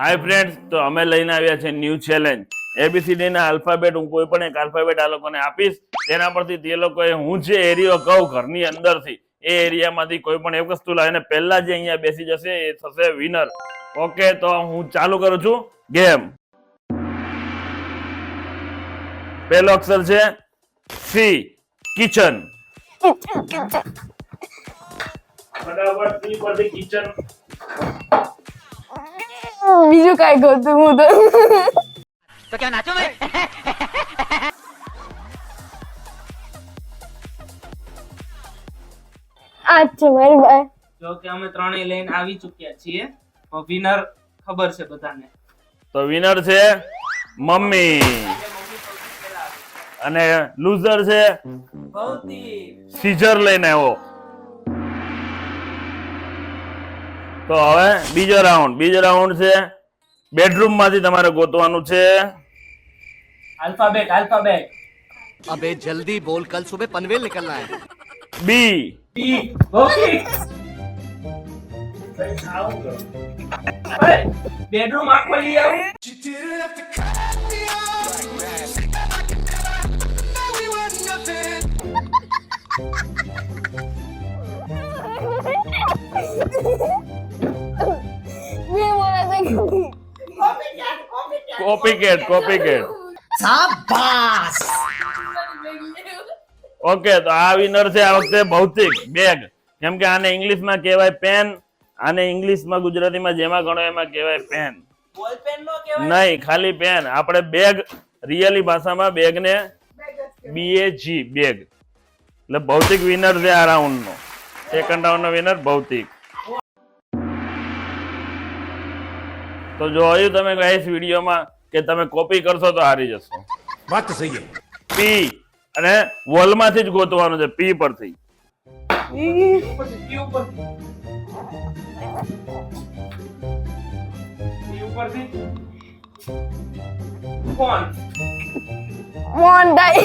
Hi friends તો અમે લઈને આવ્યા છે ન્યૂ ચેલેન્જ એબીસીડી ના આલ્ફાબેટ હું કોઈ પણ એક આલ્ફાબેટ આ લોકોને આપીશ. તેના પરથી તે લોકોએ હું જે એરિયો કહું ઘરની અંદરથી એ એરિયામાંથી કોઈ પણ એક વસ્તુ લાવીને પહેલા જે અહીંયા બેસી જશે એ થશે વિનર ઓકે તો હું ચાલુ કરું છું. ગેમ પહેલો અક્ષર છે સી કિચન ફટાફટ સી પરથી કિચન બીજું કઈ ગમતું હું તો તો અમે ત્રણેય લઈને આવી ચૂક્યા છીએ. વિનર ખબર છે બધાને. તો વિનર છે મમ્મી. અને લૂઝર છે સીઝર લઈને આવ્યો તો હવે બીજો રાઉન્ડ બીજો રાઉન્ડ છે. બેડરૂમમાંથી તમારે ગોતવાનું છે. આલ્ફાબેટ આલ્ફાબેટ અબે જલ્દી બોલ કલ સુબહ પનવેલ નીકળના હે. બી બી ઓકે બેડરૂમ આખો લઈ આવું. Copy cat copy cat okay તો આ વિનર છે આ વખતે ભૌતિક બેગ. કેમ કે આને ઇંગ્લિશમાં કહેવાય પેન આને ઇંગ્લિશમાં ગુજરાતીમાં જેમાં ગણો એમાં કહેવાય પેન નહીં ખાલી પેન આપણે બેગ રિયલી ભાષામાં બેગ ને બીએજી બેગ. એટલે ભૌતિક વિનર છે આ રાઉન્ડ નો. સેકન્ડ રાઉન્ડ નો વિનર ભૌતિક. તો જોયું તમે ગાઈસ વિડીયોમાં કે તમે કોપી કરશો તો હારી જશો વાત તો સહી है પી અને વોલમાંથી જ ગોતવાનું છે પી પરથી ઉપરથી, ટી ઉપરથી ટી ઉપરથી કોણ મોન્ટાઈ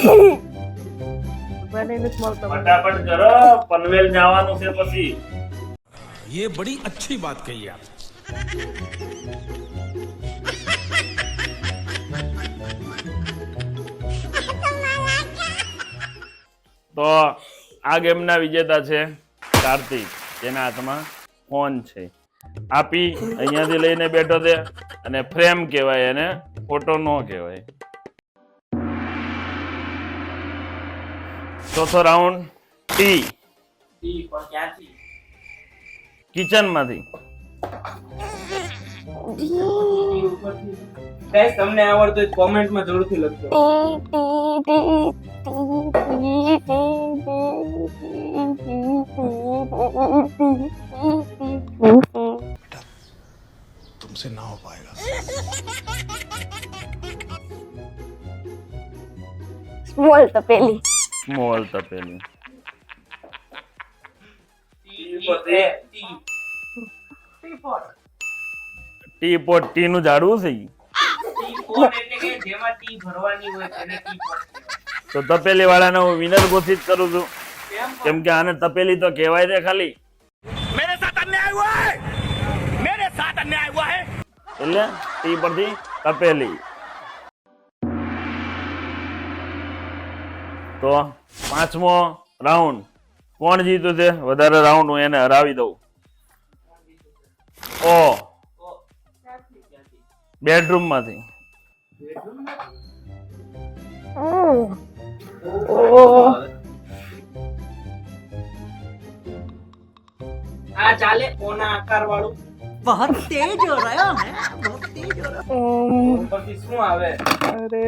ફટાફટ કરો પનવેલ જવાનું છે પછી ये बड़ी अच्छी बात कही आप તો આ ગેમના વિજેતા છે કાર્તિક જેના હાથમાં ફોન છે. આપી અહીંયાથી લઈને બેઠો છે અને ફ્રેમ કહેવાય એને ફોટો નો કહેવાય. ચોથો રાઉન્ડ ટી. ટી પણ ક્યાંથી કિચન માંથી ટી ઉપરથી ગાઈસ તમને આવડતું હોય કોમેન્ટમાં જરૂરથી લખજો तुमसे ना हो पाएगा સ્મોલ તો પેલી સ્મોલ તપેલી ટી ઉપરથી ટી ટી પોટ ટી નું ઝાડવું છે તો તપેલી વાળા વાળાને હું વિનર ઘોષિત કરું છું. કેમ? કે આને તપેલી તો કહેવાય છે ખાલી. મેરે સાથ અન્યાય હુઆ હે? મેરે સાથ અન્યાય હુઆ હે? એટલે ટી પરથી તપેલી. તો પાંચમો રાઉન્ડ. કોણ જીતું છે? વધારે રાઉન્ડ હું એને હરાવી દઉં. ઓ. બેડરૂમમાંથી આ ચાલે ઓના આકાર વાળું બહુ રહ્યો. હે બહુ શું આવે? અરે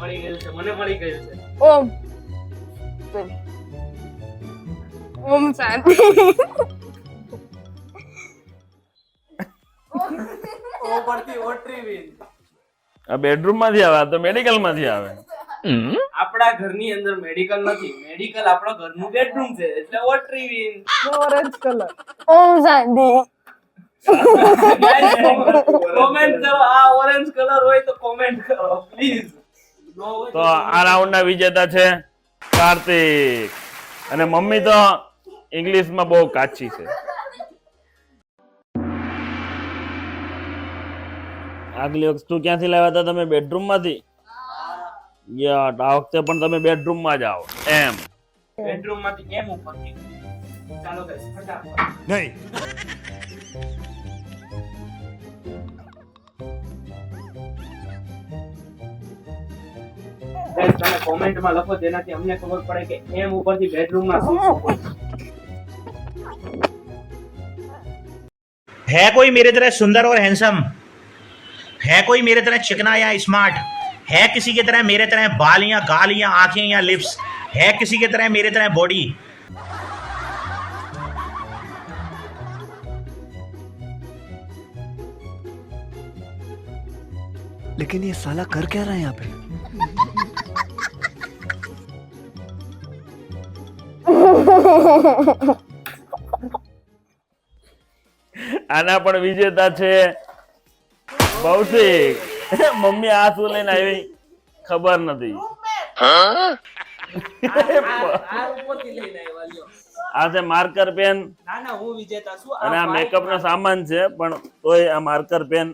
મળી ગયું છે મને મળી ગયું છે. ઓમ. ઓમ શાંતિ. ઉપરથી ઓટ્રીવીન આ બેડરૂમમાંથી આવે તો મેડિકલમાંથી આવે. આપણા ઘરની અંદર મેડિકલ નથી મેડિકલ આપણા ઘરનું બેડરૂમ છે એટલે ઓટરી win orange colour Om Shanti. Comment કરો આ ઓરેન્જ કલર હોય તો કોમેન્ટ કરો પ્લીઝ તો આ રાઉન્ડ ના વિજેતા છે કાર્તિક. અને મમ્મી તો ઇંગ્લિશમાં બહુ કાચી છે. આગલી વસ્તુ ક્યાંથી લાવ્યા હતા તમે? બેડરૂમમાંથી યા આ વખતે પણ તમે બેડરૂમમાં જાઓ એમ. બેડરૂમમાંથી એમ ઉપર. ચાલો guys, ફટાફટ नहीं Guys, તમે કોમેન્ટમાં લખો જેનાથી અમને ખબર પડે કે એમ ઉપરથી બેડરૂમમાં શું શું હોય है कोई मेरे तरह सुंदर और हैंडसम है कोई मेरे तरह चिकना या स्मार्ट है किसी की तरह मेरे तरह बाल या गाल या आंखें या लिप्स है किसी की तरह मेरे तरह बॉडी लेकिन ये साला कर क्या रहा है यहाँ पे આના પણ વિજેતા છે ભૌતિક. મમ્મી આ શું લઈને આવી? ખબર નથી. આ છે માર્કર પેન. અને આ મેકઅપ નો સામાન છે, પણ તોય આ માર્કર પેન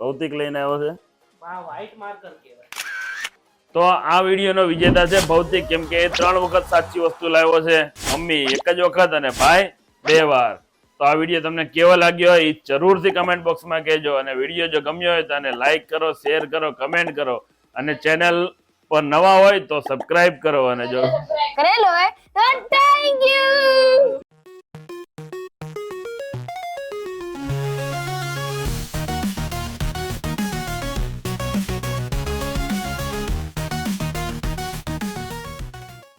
ભૌતિક લઈને આવ્યો છે. વ્હાઈટ માર્કર કહેવાય. તો આ વિડીયોનો વિજેતા છે ભૌતિક, કેમ કે એ ત્રણ વખત સાચી વસ્તુ લાવ્યો છે. મમ્મી, એક જ વખત અને ભાઈ, બે વાર. તો આ વીડિયો તમને કેવો લાગ્યો એ જરૂરથી કમેન્ટ બોક્સમાં કહેજો અને વીડિયો જો ગમ્યો હોય તો એને લાઇક કરો શેર કરો કમેન્ટ કરો. અને ચેનલ પર નવા હોય તો સબસ્ક્રાઇબ કરો અને જો કરેલો હોય તો થેન્ક યુ